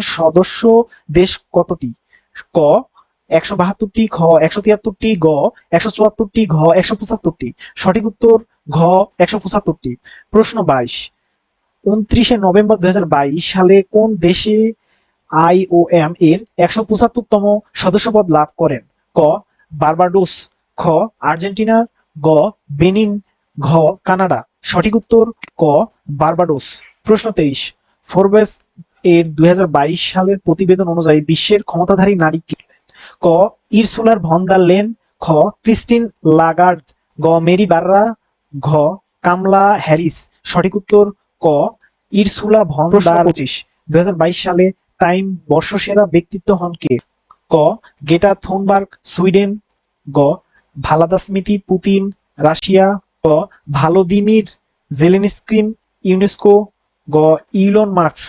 সদস্য দেশ কতটি? ক, একশো বাহাত্তরটি খ একশো তিয়াত্তরটি গ, একশো চুয়াত্তরটি ঘ, একশো পঁচাত্তরটি। সঠিক উত্তর, ঘ, একশো পঁচাত্তরটি। প্রশ্ন বাইশ, উনত্রিশে নভেম্বর দুই সালে কোন দেশে আইওএম এর একশো পঁচাত্তরতম সদস্যপদ লাভ করেন? ক, বার্বাডোস। খ, আর্জেন্টিনা। গ, বেনিন। ঘ, কানাডা। সঠিক উত্তর, ক, বার্বাডোস। প্রশ্ন তেইশ, ফোরবেস এর দুই হাজার বাইশ সালের প্রতিবেদন অনুযায়ী বিশ্বের ক্ষমতাধারী নারী কে? ক, ইরসুলার ভন্দার লেন খ, ক্রিস্টিন লাগার্ড। গ, মেরি বার্রা। ঘ, কামলা হ্যারিস। সঠিক উত্তর, ক, ইরসুলা ভন্দার পঁচিশ দুই সালে টাইম বর্ষসেরা ব্যক্তিত্ব হন কে? ক, গেটা থোনবার্গ, সুইডেন। গ ভালাদা স্মৃতি পুতিন, রাশিয়া। ক, ভালোদিমির জেলেনস্ক্রিন ইউনেস্কো। গ, ইলন মার্কস